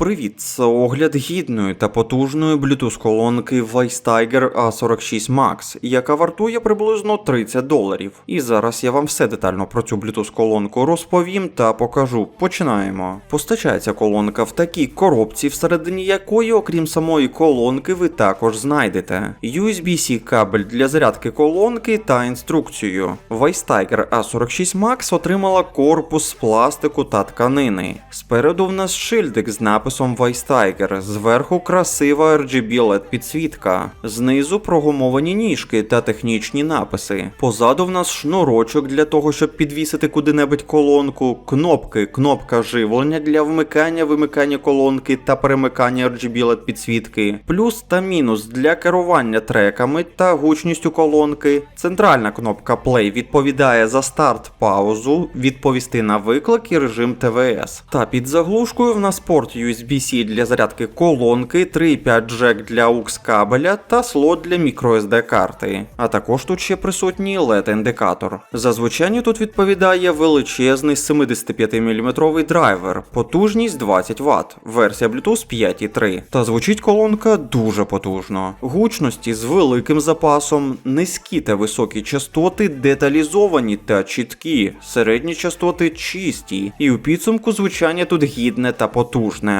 Привіт, це огляд гідної та потужної Bluetooth колонки Vice Tiger A46 Max, яка вартує приблизно 30 доларів. І зараз я вам все детально про цю Bluetooth колонку розповім та покажу. Починаємо. Постачається колонка в такій коробці, всередині якої, окрім самої колонки, ви також знайдете USB-C кабель для зарядки колонки та інструкцію. Tiger A46 Max отримала корпус з пластику та тканини. Спереду в нас шильдик з написом Vice Tiger, зверху красива RGB LED підсвітка, знизу прогумовані ніжки та технічні написи. Позаду в нас шнурочок для того, щоб підвісити куди-небудь колонку, кнопки, кнопка живлення для вмикання, вимикання колонки та перемикання RGB LED підсвітки, плюс та мінус для керування треками та гучністю колонки. Центральна кнопка Play відповідає за старт паузу, відповісти на виклик і режим ТВС. Та під заглушкою в нас порт USB-C для зарядки колонки, 3.5 джек для AUX кабеля та слот для microSD карти. А також тут ще присутній LED-індикатор. За звучання тут відповідає величезний 75 мм драйвер, потужність 20 Вт, версія Bluetooth 5.3. Та звучить колонка дуже потужно. Гучності з великим запасом, низькі та високі частоти деталізовані та чіткі, середні частоти чисті, і у підсумку звучання тут гідне та потужне.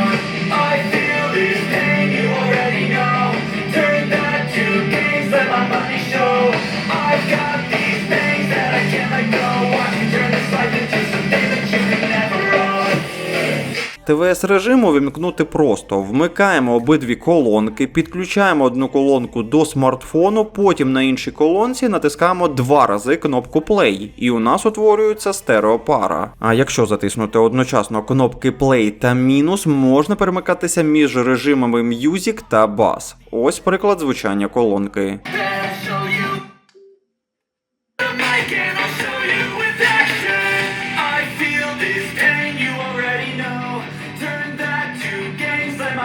ТВС режим увімкнути просто. Вмикаємо обидві колонки, підключаємо одну колонку до смартфону, потім на іншій колонці натискаємо два рази кнопку Play, і у нас утворюється стереопара. А якщо затиснути одночасно кнопки Play та мінус, можна перемикатися між режимами Music та Bass. Ось приклад звучання колонки.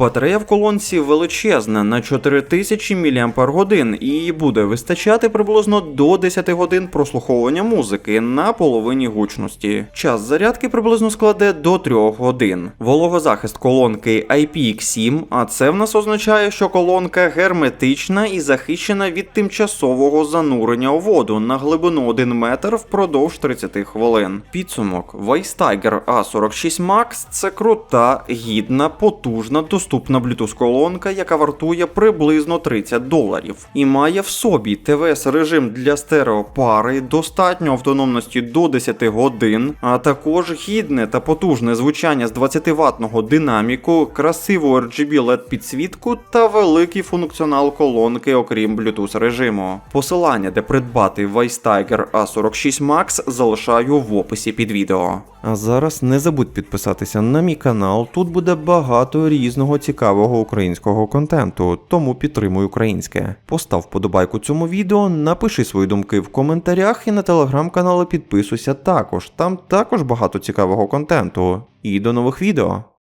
Батарея в колонці величезна на 4000 мАч і буде вистачати приблизно до 10 годин прослуховування музики на половині гучності. Час зарядки приблизно складе до 3 годин. Вологозахист колонки IPX7, а це в нас означає, що колонка герметична і захищена від тимчасового занурення у воду на глибину 1 метр впродовж 30 хвилин. Підсумок Vice Tiger A46 Max це крута, гідна, потужна, доступна Bluetooth колонка, яка вартує приблизно 30 доларів, і має в собі ТВС режим для стереопари, достатньо автономності до 10 годин, а також гідне та потужне звучання з 20 ватного динаміку, красиву RGB LED підсвітку та великий функціонал колонки, окрім Bluetooth режиму. Посилання, де придбати Vice Tiger A46 Max, залишаю в описі під відео. А зараз не забудь підписатися на мій канал. Тут буде багато різного цікавого українського контенту, тому підтримуй українське. Постав вподобайку цьому відео, напиши свої думки в коментарях і на телеграм-канали підписуйся також. Там також багато цікавого контенту. І до нових відео.